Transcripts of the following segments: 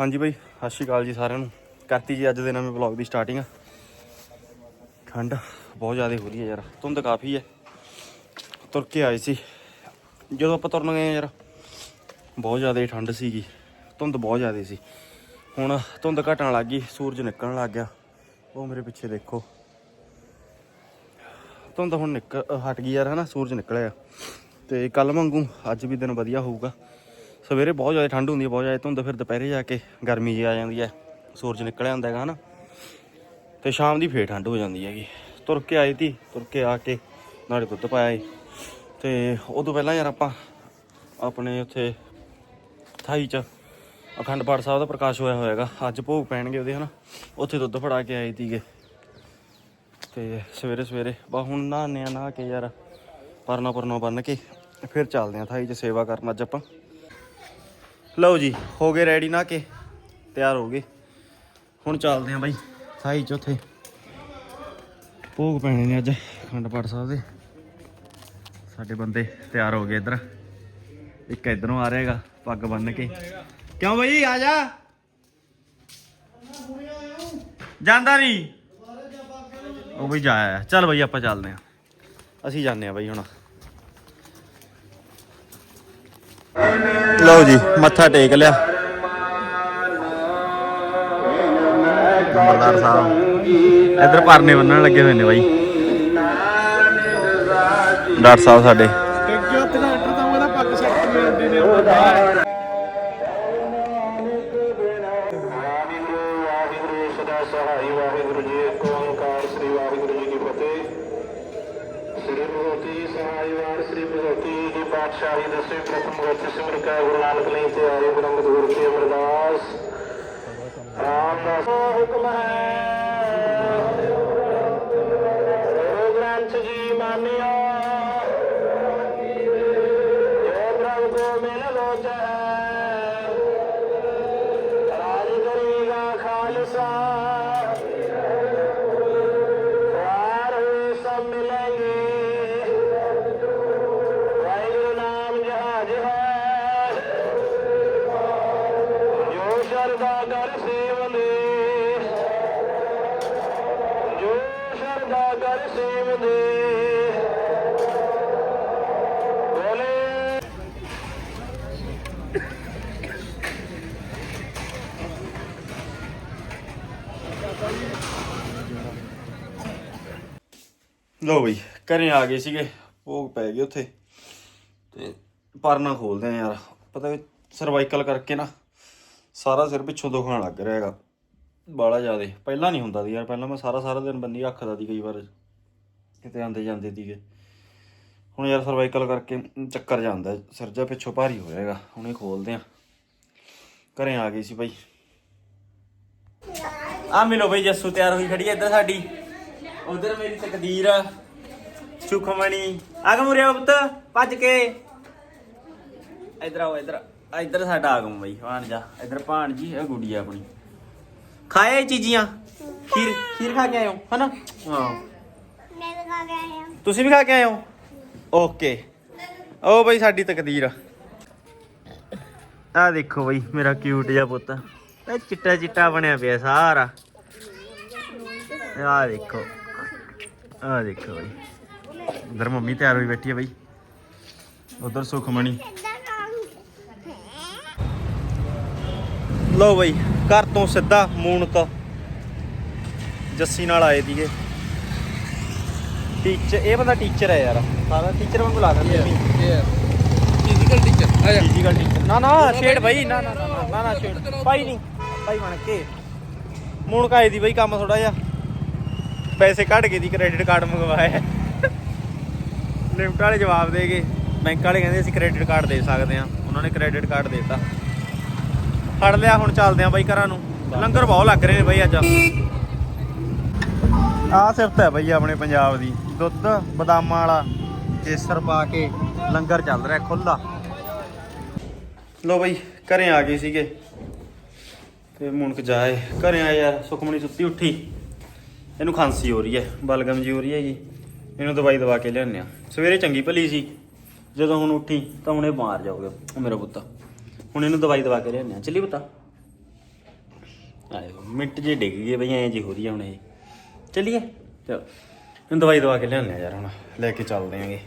ਹਾਂਜੀ ਬਾਈ, ਸਤਿ ਸ਼੍ਰੀ ਅਕਾਲ ਜੀ ਸਾਰਿਆਂ ਨੂੰ। ਕਰਤੀ ਜੀ ਅੱਜ ਦੇ ਨਵੇਂ ਵਲੌਗ ਦੀ ਸਟਾਰਟਿੰਗ ਠੰਡ ਬਹੁਤ ਜ਼ਿਆਦਾ ਹੋ ਰਹੀ ਹੈ ਯਾਰ, ਧੁੰਦ ਕਾਫੀ ਹੈ। ਤੁਰ ਕੇ ਆਏ ਸੀ। ਜਦੋਂ ਆਪਾਂ ਤੁਰਨ ਗਏ ਯਾਰ, ਬਹੁਤ ਜ਼ਿਆਦਾ ਠੰਡ ਸੀਗੀ, ਧੁੰਦ ਬਹੁਤ ਜ਼ਿਆਦਾ ਸੀ। ਹੁਣ ਧੁੰਦ ਘਟਣ ਲੱਗ ਗਈ, ਸੂਰਜ ਨਿਕਲਣ ਲੱਗ ਗਿਆ। ਉਹ ਮੇਰੇ ਪਿੱਛੇ ਦੇਖੋ। ਧੁੰਦ ਹੁਣ ਨਿਕਲ ਹਟ ਗਈ ਯਾਰ, ਹਨਾ, ਸੂਰਜ ਨਿਕਲਿਆ। ਤੇ ਕੱਲ ਵਾਂਗੂ ਅੱਜ ਵੀ ਦਿਨ ਵਧੀਆ ਹੋਊਗਾ। ਸਵੇਰੇ ਬਹੁਤ ਜ਼ਿਆਦਾ ਠੰਡ ਹੁੰਦੀ ਹੈ, ਬਹੁਤ ਜ਼ਿਆਦਾ ਧੁੰਦ, ਫਿਰ ਦੁਪਹਿਰੇ ਜਾ ਕੇ ਗਰਮੀ ਜੀ ਆ ਜਾਂਦੀ ਹੈ, ਸੂਰਜ ਨਿਕਲਿਆ ਹੁੰਦਾ ਹੈਗਾ ਹਨਾ। ਤੇ ਸ਼ਾਮ ਦੀ ਫੇਰ ਠੰਡ ਹੋ ਜਾਂਦੀ ਹੈਗੀ। ਤੁਰ ਕੇ ਆਈ ਤੀ ਤੁਰ ਕੇ ਆ ਕੇ ਨਾਲੇ ਦੁੱਧ ਪਾਇਆ ਸੀ। ਤੇ ਉਦੋਂ ਪਹਿਲਾਂ ਯਾਰ ਆਪਾਂ ਆਪਣੇ ਉੱਥੇ ਥਾਈ ਚ ਅਖੰਡ ਪਾਠ ਸਾਹਿਬ ਦਾ ਪ੍ਰਕਾਸ਼ ਹੋਇਆ ਹੋਏਗਾ ਅੱਜ ਭੋਗ ਪੈਣਗੇ ਉਹਦੇ ਹਨਾ। ਉੱਥੇ ਦੁੱਧ ਫੜਾ ਕੇ ਆਏ ਤੀਗੇ ਤੇ ਸਵੇਰੇ ਸਵੇਰੇ ਬਾ ਹੁਣ ਨਹਾਉਂਦੇ ਆ ਨਹਾ ਕੇ ਯਾਰ ਪਰਨਾ ਪਰਨਾ ਬੰਨ ਕੇ, ਫਿਰ ਚੱਲਦੇ ਆ ਥਾਈ ਚ ਸੇਵਾ ਕਰਨ ਅੱਜ ਆਪਾਂ। ਲਓ ਜੀ, ਹੋ ਗਏ ਰੈਡੀ ਨਾ ਕੇ ਤਿਆਰ ਹੋ ਗਏ। ਹੁਣ ਚੱਲਦੇ ਆ ਬਾਈ, ਸਾਈ ਚੌਥੇ। ਭੋਗ ਪੈਣੇ ਨੇ ਅੱਜ ਅਖੰਡ ਪਾਠ ਸਾਹਿਬ ਦੇ। ਸਾਡੇ ਬੰਦੇ ਤਿਆਰ ਹੋ ਗਏ ਇੱਧਰ। ਇੱਕ ਇਧਰੋਂ ਆ ਰਿਹਾਗਾ ਪੱਗ ਬੰਨ ਕੇ। ਕਿਉਂ ਬਈ, ਆ ਜਾ। ਜਾਂਦਾ ਨਹੀਂ। ਉਹ ਬਈ ਜਾਇਆ ਚੱਲ ਬਈ, ਆਪਾਂ ਚੱਲਦੇ ਆ ਅਸੀਂ ਜਾਂਦੇ ਆ ਬਈ ਹੁਣ। ਲਓ ਜੀ ਮੱਥਾ ਟੇਕ ਲਿਆ। ਨੰਬਰਦਾਰ ਸਾਹਿਬ ਇੱਧਰ ਪਰਨੇ ਬੰਨਣ ਲੱਗੇ ਹੋਏ ਨੇ ਬਾਈ। ਡਾਕਟਰ ਸਾਹਿਬ ਸਾਡੇ। ਕਿਉਂਕਿ ਉੱਥੇ ਦਾ ਡਾਕਟਰ ਤਾਂ ਉਹਦਾ ਪੱਗ ਸੈੱਟ ਮਿਲਦੇ ਨੇ ਉਹ ਬਾਹਰ ਵਾਹਿਗੁਰੂ ਸਦਾ ਸਹਾਈ ਵਾਹਿਗੁਰੂ ਜੀ ਏਕ ਓੰਕਾਰ ਸ੍ਰੀ ਵਾਹਿਗੁਰੂ ਜੀ ਕੀ ਫਤਿਹ ਸ੍ਰੀ ਭਗਵਤੀ ਸਹਾਈ ਵਾਰ ਦੀ ਪਾਤਸ਼ਾਹੀ ਦਸਵੇਂ ਪ੍ਰਥਮ ਗੁਰਤ ਸਿਮਰ ਕਾ ਗੁਰੂ ਨਾਨਕ ਲਈ ਤੇ ਆਏ ਬ੍ਰਹਮ ਦੂਰ ਕੇ ਅਮਰਦਾਸ। ਰਾਮ ਦਾ ਹੁਕਮ ਹੈ ਕਰ ਸੇਵਲੇ ਬੋਲੇ। ਲੋ ਬਈ, ਘਰੇ ਆ ਗਏ ਸੀਗੇ, ਭੋਗ ਪੈ ਗਏ ਉੱਥੇ। ਤੇ ਪਰਨਾ ਖੋਲਦੇ ਆ ਯਾਰ। ਪਤਾ ਸਰਵਾਈਕਲ ਕਰਕੇ ਨਾ ਸਾਰਾ ਸਿਰ ਪਿੱਛੋਂ ਦੁਖਣ ਲੱਗ ਰਿਹਾ ਹੈਗਾ। ਬਾਲਾ ਜ਼ਿਆਦੇ। ਪਹਿਲਾਂ ਨਹੀਂ ਹੁੰਦਾ ਸੀ ਯਾਰ, ਪਹਿਲਾਂ ਮੈਂ ਸਾਰਾ ਸਾਰਾ ਦਿਨ ਬੰਦੀ ਰੱਖਦਾ ਸੀ ਕਈ ਵਾਰ। ਕਿਤੇ ਆਂਦੇ ਜਾਂਦੇ ਸੀਗੇ ਹੁਣ ਯਾਰ ਸਰਵਾਈਕਲ ਕਰਕੇ ਚੱਕਰ ਜਾਂਦਾ ਸਿਰ ਪਿੱਛੋਂ ਭਾਰੀ ਹੋ ਹੁਣੇ ਖੋਲਦੇ ਆ। ਘਰੇ ਆ ਗਏ ਸੀ ਬਾਈ। ਆ ਮਿਲੋ ਬਈ, ਜੱਸੂ ਤਿਆਰ ਹੋਈ ਖੜੀ ਹੈ ਇੱਧਰ ਸਾਡੀ। ਉਧਰ ਮੇਰੀ ਤਕਦੀਰ ਸੁਖਮਣੀ। ਆਗਮ ਉਰੇ ਪੁੱਤ, ਭੱਜ ਕੇ। ਇਧਰ ਆਓ, ਇਧਰ ਇਧਰ ਸਾਡਾ ਆਗਮ ਬਈ ਭਾਣ ਜਾ ਇਧਰ ਭਾਣ ਜੀ ਇਹ ਗੁੱਡੀ ਆਪਣੀ। ਖਾਏ ਇਹ ਚੀਜ਼ੀਆਂ? ਖੀਰ ਖੀਰ ਖਾ ਕੇ ਆਇਓ ਹੋ ਹਨਾ? ਹਾਂ। ਤੁਸੀਂ ਵੀ ਖਾ ਕੇ ਆਏ ਹੋ? ਓਕੇ। ਉਹ ਬਈ ਸਾਡੀ ਤਕਦੀਰ ਆ। ਦੇਖੋ ਬਈ, ਮੇਰਾ ਕਿਊਟ ਜਿਹਾ ਪੁੱਤ। ਇਹ ਚਿੱਟਾ ਚਿੱਟਾ ਬਣਿਆ ਪਿਆ ਸਾਰਾ। ਆ ਦੇਖੋ। ਆ ਦੇਖੋ ਬਈ। ਉਧਰ ਮੰਮੀ ਤਿਆਰ ਹੋਈ ਬੈਠੀ ਹੈ ਬਈ। ਉਧਰ ਸੁਖਮਣੀ। ਕਿੱਦਾਂ ਕੰਮ ਲੋ ਬਈ, ਘਰ ਤੋਂ ਸਿੱਧਾ ਮੂਨਕ ਜੱਸੀ ਨਾਲ ਆਏ ਦੀਗੇ ਟੀਚਰ ਇਹ ਬੰਦਾ ਟੀਚਰ ਹੈ ਯਾਰ। ਸਾਰਾ ਟੀਚਰ ਵਾਂਗੂ ਲਾ ਦਿੰਦੇ ਵੀ ਫਿਜ਼ੀਕਲ ਟੀਚਰ ਆ ਜਾ। ਫਿਜ਼ੀਕਲ ਟੀਚਰ ਨਾ ਨਾ ਛੇੜ ਬਈ ਨਾ ਨਾ ਨਾ ਨਾ, ਨਾ ਨਾ ਛੇੜ। ਭਾਈ ਨਹੀਂ ਭਾਈ ਬਣ ਕੇ। ਮੂਨਕ ਆਏ ਦੀ ਬਈ ਕੰਮ ਥੋੜਾ ਜਿਹਾ। ਪੈਸੇ ਕੱਢ ਕੇ ਦੀ ਕ੍ਰੈਡਿਟ ਕਾਰਡ ਮੰਗਵਾਇਆ। ਲਿਫਟ ਵਾਲੇ ਜਵਾਬ ਦੇ ਗਏ। ਬੈਂਕ ਵਾਲੇ ਕਹਿੰਦੇ ਅਸੀਂ ਕ੍ਰੈਡਿਟ ਕਾਰਡ ਦੇ ਸਕਦੇ ਹਾਂ। ਉਹਨਾਂ ਨੇ ਕ੍ਰੈਡਿਟ ਕਾਰਡ ਦੇਤਾ। ਫੜ ਲਿਆ ਹੁਣ ਚੱਲਦੇ ਆਂ ਬਾਈ ਘਰਾਂ ਨੂੰ। ਲੰਗਰ ਬਹੁਤ ਲੱਗ ਰਹੇ ਨੇ ਬਾਈ ਅੱਜ। ਆਹ ਸਿਫਤ ਹੈ ਬਈ ਆਪਣੇ ਪੰਜਾਬ ਦੀ। ਦੁੱਧ, ਬਦਾਮਾਂ ਵਾਲਾ, ਕੇਸਰ ਪਾ ਕੇ ਲੰਗਰ ਚੱਲ ਰਿਹਾ ਖੁੱਲਾ ਲੋ ਬਈ, ਘਰੇ ਆ ਗਏ ਸੀਗੇ। ਤੇ ਮੁਣਕ ਜਾਏ। ਘਰੇ ਆ ਯਾਰ ਸੁਖਮਣੀ ਸੁੱਤੀ ਉੱਠੀ। ਇਹਨੂੰ ਖਾਂਸੀ ਹੋ ਰਹੀ ਹੈ, ਬਲਗਮ ਜੀ ਹੋ ਰਹੀ ਹੈਗੀ। ਇਹਨੂੰ ਦਵਾਈ ਦਵਾ ਕੇ ਲਿਆਉਂਦੇ ਆ ਸਵੇਰੇ ਚੰਗੀ ਭਲੀ ਸੀ। ਜਦੋਂ ਹੁਣ ਉੱਠੀ, ਤਾਂ ਹੁਣ ਇਹ ਬਿਮਾਰ ਜਾਊਗਾ ਉਹ ਮੇਰਾ ਪੁੱਤ। ਹੁਣ ਇਹਨੂੰ ਦਵਾਈ ਦਵਾ ਕੇ ਲਿਆਉਂਦੇ ਆ ਚੱਲੀ ਪੁੱਤਾ। ਆਏ ਮਿੰਟ ਜੇ ਡਿੱਗ ਗਏ ਬਈ, ਐਂ ਜੀ ਹੋ ਰਹੀ ਹੈ ਹੁਣ ਇਹ। ਚੱਲੀਏ। ਚਲੋ ਹੁਣ ਦਵਾਈ ਦਵਾ ਕੇ ਲਿਆਉਂਦੇ ਆ ਯਾਰ ਹੁਣ, ਲੈ ਕੇ ਚੱਲਦੇ ਆਂਗੇ।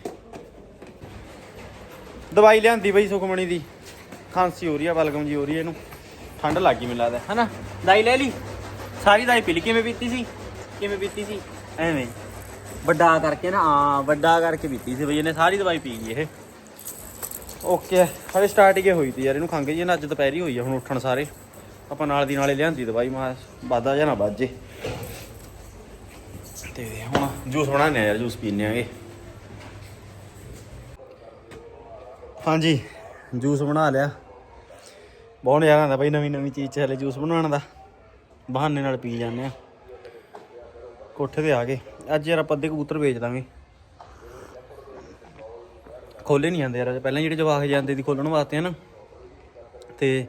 ਦਵਾਈ ਲਿਆਂਦੀ ਬਈ ਸੁਖਮਣੀ ਦੀ। ਖਾਂਸੀ ਹੋ ਰਹੀ ਆ, ਬਲਗਮ ਜੀ ਹੋ ਰਹੀ ਆ ਇਹਨੂੰ। ਠੰਡ ਲੱਗ ਗਈ ਮੈਨੂੰ ਲੱਗਦਾ, ਹਨਾ? ਦਵਾਈ ਲੈ ਲਈ। ਸਾਰੀ ਦਵਾਈ ਪੀ ਲਈ। ਕਿਵੇਂ ਪੀਤੀ ਸੀ? ਕਿਵੇਂ ਪੀਤੀ ਸੀ? ਐਵੇਂ। ਵੱਡਾ ਕਰਕੇ ਨਾ ਆ ਵੱਡਾ ਕਰਕੇ ਪੀਤੀ ਸੀ ਬਈ, ਇਹਨੇ ਸਾਰੀ ਦਵਾਈ ਪੀ ਗਈ ਇਹ। ਓਕੇ ਹਲੇ ਸਟਾਰਟ ਹੀ ਹੋਈ ਤੀ ਯਾਰ, ਇਹਨੂੰ ਖੰਘ ਜੀ। ਨਾ ਅੱਜ ਦੁਪਹਿਰੀ ਹੋਈ ਆ, ਹੁਣ ਉੱਠਣ ਸਾਰੇ। ਆਪਾਂ ਨਾਲ ਦੀ ਨਾਲੇ ਲਿਆਂਦੀ ਦਵਾਈ ਮਾ ਵਾਦਾ ਜਾਂ ਨਾ ਵੱਜੇ ਤੇ ਹੁਣ ਜੂਸ ਬਣਾਉਂਦੇ ਆ ਯਾਰ, ਜੂਸ ਪੀਨੇ ਆਂਗੇ ਹਾਂਜੀ, ਜੂਸ ਬਣਾ ਲਿਆ। ਬਹੁਤ ਨਜ਼ਾਰਾ ਆਉਂਦਾ ਬਈ, ਨਵੀਂ ਨਵੀਂ ਚੀਜ਼ ਚ ਹਲੇ ਜੂਸ ਬਣਾਉਣ ਦਾ। ਬਹਾਨੇ ਨਾਲ ਪੀ ਜਾਂਦੇ ਆ ਕੋਠੇ ਤੇ ਆ ਗਏ ਅੱਜ ਯਾਰ ਆਪਾਂ ਅੱਧੇ ਕਬੂਤਰ ਵੇਚ ਦਾਂਗੇ। ਖੋਲੇ ਨਹੀਂ ਜਾਂਦੇ ਯਾਰ ਪਹਿਲਾਂ ਜਿਹੜੇ ਜਵਾਕ ਜਾਂਦੇ ਸੀ ਖੋਲਣ ਵਾਸਤੇ ਹਨ। ਤੇ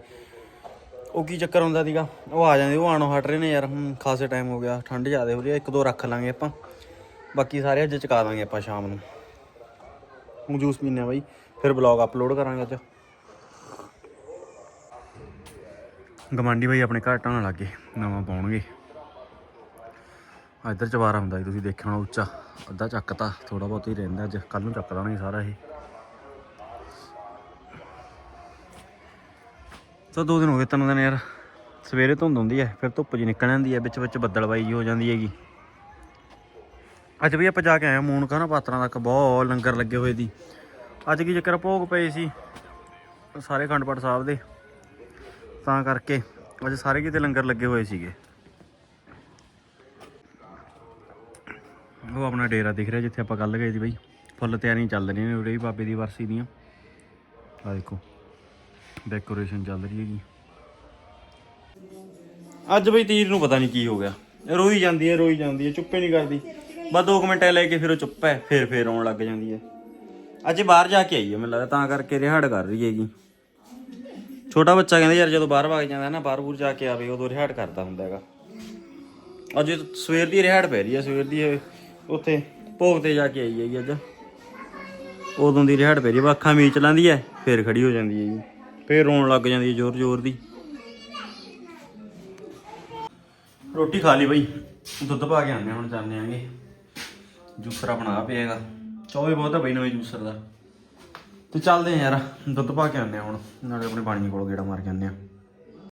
ਉਹ ਕੀ ਚੱਕਰ ਹੁੰਦਾ ਸੀਗਾ? ਉਹ ਆ ਜਾਂਦੇ, ਉਹ ਆਣੋਂ ਹਟ ਰਹੇ ਨੇ ਯਾਰ। ਹੁਣ ਖਾਸੇ ਟਾਈਮ ਹੋ ਗਿਆ। ਠੰਡ ਜ਼ਿਆਦਾ ਹੋ ਰਹੀ ਹੈ ਇੱਕ ਦੋ ਰੱਖ ਲਾਂਗੇ ਆਪਾਂ। ਬਾਕੀ ਸਾਰੇ ਅੱਜ ਚਕਾ ਦਾਂਗੇ ਆਪਾਂ ਸ਼ਾਮ ਨੂੰ। ਹੁਣ ਜੂਸ ਪੀਨੇ ਆ ਬਾਈ। ਫਿਰ ਬਲੌਗ ਅਪਲੋਡ ਕਰਾਂਗੇ ਅੱਜ। ਗਮਾਂਡੀ ਬਾਈ ਆਪਣੇ ਘਰ ਢਾਣ ਲੱਗੇ ਨਵਾਂ ਪਾਉਣਗੇ। ਆ ਇੱਧਰ ਚਵਾਰਾ ਹੁੰਦਾ ਜੀ ਤੁਸੀਂ ਦੇਖਿਆ ਹੋਣਾ ਉੱਚਾ। ਅੱਧਾ ਚੱਕਤਾ ਥੋੜਾ ਬਹੁਤ ਹੀ ਰਹਿੰਦਾ ਅੱਜ। ਕੱਲ ਨੂੰ ਚੱਕ ਦਾਂਗੇ ਸਾਰਾ ਇਹ। ਤਾਂ ਦੋ ਦਿਨ ਹੋ ਗਏ ਤਿੰਨ ਦਿਨ ਯਾਰ। ਸਵੇਰੇ ਧੁੰਦ ਹੁੰਦੀ ਹੈ, ਫਿਰ ਧੁੱਪ ਜੀ ਨਿਕਲ ਜਾਂਦੀ ਹੈ, ਵਿੱਚ ਵਿੱਚ ਬੱਦਲਬਾਈ ਜੀ ਹੋ ਜਾਂਦੀ ਹੈਗੀ। ਅੱਜ ਵੀ ਆਪਾਂ ਜਾ ਕੇ ਆਏ ਹਾਂ ਮੂਨਕਾ ਨਾ ਪਾਤਰਾਂ ਤੱਕ, ਬਹੁਤ ਲੰਗਰ ਲੱਗੇ ਹੋਏ ਦੀ। ਅੱਜ ਕੀ ਚੱਕਰ ਭੋਗ ਪਏ ਸੀ ਸਾਰੇ ਖੰਡਪੜ ਸਾਹਿਬ ਦੇ। ਤਾਂ ਕਰਕੇ ਅੱਜ ਸਾਰੇ ਕਿਤੇ ਲੰਗਰ ਲੱਗੇ ਹੋਏ ਸੀਗੇ। ਉਹ ਆਪਣਾ ਡੇਰਾ ਦਿਖ ਰਿਹਾ ਜਿੱਥੇ ਆਪਾਂ ਕੱਲ ਗਏ ਸੀ ਬਈ। ਫੁੱਲ ਤਿਆਰੀਆਂ ਚੱਲ ਰਹੀਆਂ ਨੇ ਉਰੇ ਵੀ ਬਾਬੇ ਦੀ ਵਰਸੀ ਦੀਆਂ। ਆ ਦੇਖੋ। ਡੈਕੋਰੇਸ਼ਨ ਚੱਲ ਰਹੀ ਹੈਗੀ। ਅੱਜ ਬਈ ਤੀਰ ਨੂੰ ਪਤਾ ਨਹੀਂ ਕੀ ਹੋ ਗਿਆ। ਰੋਈ ਜਾਂਦੀ ਹੈ, ਰੋਈ ਜਾਂਦੀ ਹੈ, ਚੁੱਪੇ ਨਹੀਂ ਕਰਦੀ। ਬਸ 2 ਮਿੰਟ ਲੈ ਕੇ ਫਿਰ ਉਹ ਚੁੱਪ ਹੈ, ਫਿਰ ਫਿਰ ਰੋਣ ਲੱਗ ਜਾਂਦੀ ਹੈ। ਅੱਜ ਬਾਹਰ ਜਾ ਕੇ ਆਈ ਹੈ, ਮੈਨੂੰ ਲੱਗਦਾ ਤਾਂ ਕਰਕੇ ਰਿਹਾੜ ਕਰ ਰਹੀ ਹੈਗੀ। ਛੋਟਾ ਬੱਚਾ ਕਹਿੰਦਾ ਯਾਰ ਜਦੋਂ ਬਾਹਰ ਵਗ ਜਾਂਦਾ ਨਾ, ਬਾਹਰ ਬੂਰ ਜਾ ਕੇ ਆਵੇ, ਉਦੋਂ ਰਿਹਾੜ ਕਰਦਾ ਹੁੰਦਾ ਹੈਗਾ। ਅੱਜ ਸਵੇਰ ਦੀ ਰਿਹਾੜ ਪੈ ਰਹੀ ਹੈ, ਸਵੇਰ ਦੀ ਉੱਥੇ ਭੋਗ ਤੇ ਜਾ ਕੇ ਆਈ ਹੈਗੀ ਅੱਜ। ਉਦੋਂ ਦੀ ਰਿਹਾੜ ਪੈ ਰਹੀ ਹੈ ਬਸ ਅੱਖਾਂ ਮੀਚ ਲਾਂਦੀ ਹੈ, ਫਿਰ ਖੜੀ ਹੋ ਜਾਂਦੀ ਹੈ ਜੀ ਫਿਰ ਰੋਣ ਲੱਗ ਜਾਂਦੀ ਹੈ ਜ਼ੋਰ ਜ਼ੋਰ ਦੀ। ਰੋਟੀ ਖਾ ਲਈ ਬਈ। ਦੁੱਧ ਪਾ ਕੇ ਆਉਂਦੇ ਹਾਂ, ਹੁਣ ਜਾਂਦੇ ਆਂਗੇ। ਜੂਸਰ ਆਪਣਾ ਆ ਪਿਆਗਾ ਚੌਵੇ ਬਹੁਤ ਆ ਬਈ ਨਵੇਂ ਜੂਸਰ ਦਾ। ਤੇ ਚੱਲਦੇ ਆ ਯਾਰ, ਦੁੱਧ ਪਾ ਕੇ ਆਉਂਦੇ ਹਾਂ ਹੁਣ। ਨਾਲੇ ਆਪਣੇ ਪਾਣੀ ਕੋਲ ਗੇੜਾ ਮਾਰ ਕੇ ਆਉਂਦੇ ਆ